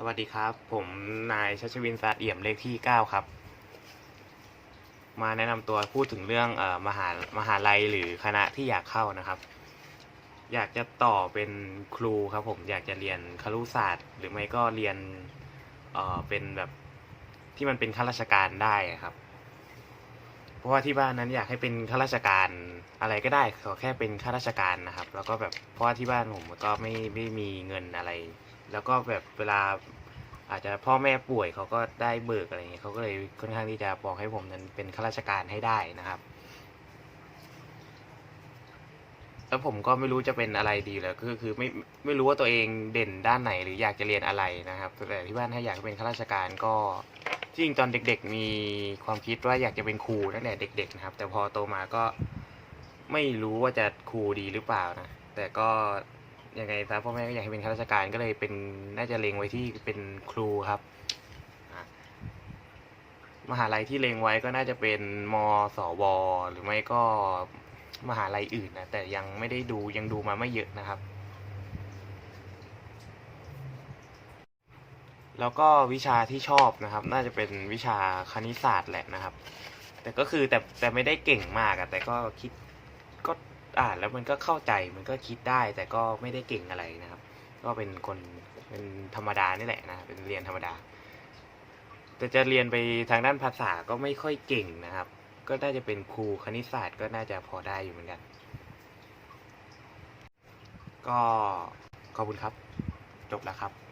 สวัสดีครับ ผมนายชัชวินสาเอี่ยมเลขที่ 9 ครับ มาแนะนำตัวพูดถึงเรื่องออมหามหาลัยหรือคณะที่อยากเข้านะครับ อยากจะต่อเป็นครูครับผมอยากจะเรียนครุศาสตร์ หรือไม่ก็เรียนเออเป็นแบบที่มันเป็นข้าราชการได้ครับ เพราะว่าที่บ้านนั้นอยากให้เป็นข้าราชการอะไรก็ได้ขอแค่เป็นข้าราชการนะครับ แล้วก็แบบเพราะว่าที่บ้านผมก็ไม่ไม่มีเงินอะไร แล้วก็แบบเวลาอาจจะพ่อแม่ป่วยเขาก็ได้เบิกอะไรเงี้ยเขาก็เลยค่อนข้างที่จะบอกให้ผมนั้นเป็นข้าราชการให้ได้นะครับ แล้วผมก็ไม่รู้จะเป็นอะไรดีแล้วก็คือไม่ไม่รู้ว่าตัวเองเด่นด้านไหนหรืออยากจะเรียนอะไรนะครับ แต่ที่บ้านถ้าอยากเป็นข้าราชการก็จริงตอนเด็ก ๆ มีความคิดว่าอยากจะเป็นครูตั้งแต่เด็ก ๆ นะครับ แต่พอโตมาก็ไม่รู้ว่าจะครูดีหรือเปล่านะแต่ก็ ยังไงซะพ่อแม่ก็อยากให้เป็นข้าราชการก็เลยเป็นน่าจะเลงไว้ที่เป็นครูครับ มหาลัยที่เลงไว้ก็น่าจะเป็นมสว หรือไม่ก็มหาลัยอื่นนะแต่ยังไม่ได้ดูยังดูมาไม่เยอะนะครับ แล้วก็วิชาที่ชอบนะครับ น่าจะเป็นวิชาคณิตศาสตร์แหละนะครับ แต่ก็คือแต่แต่ไม่ได้เก่งมากอะแต่ก็คิดก็ อ่านแล้วมันก็เข้าใจมันก็คิดได้ แต่ก็ไม่ได้เก่งอะไรนะครับ ก็เป็นคนเป็นธรรมดานี่แหละนะเป็นเรียนธรรมดา แต่จะเรียนไปทางด้านภาษาก็ไม่ค่อยเก่งนะครับ ก็น่าจะเป็นครูคณิตศาสตร์ก็น่าจะพอได้อยู่เหมือนกัน ก็ขอบคุณครับ จบแล้วครับ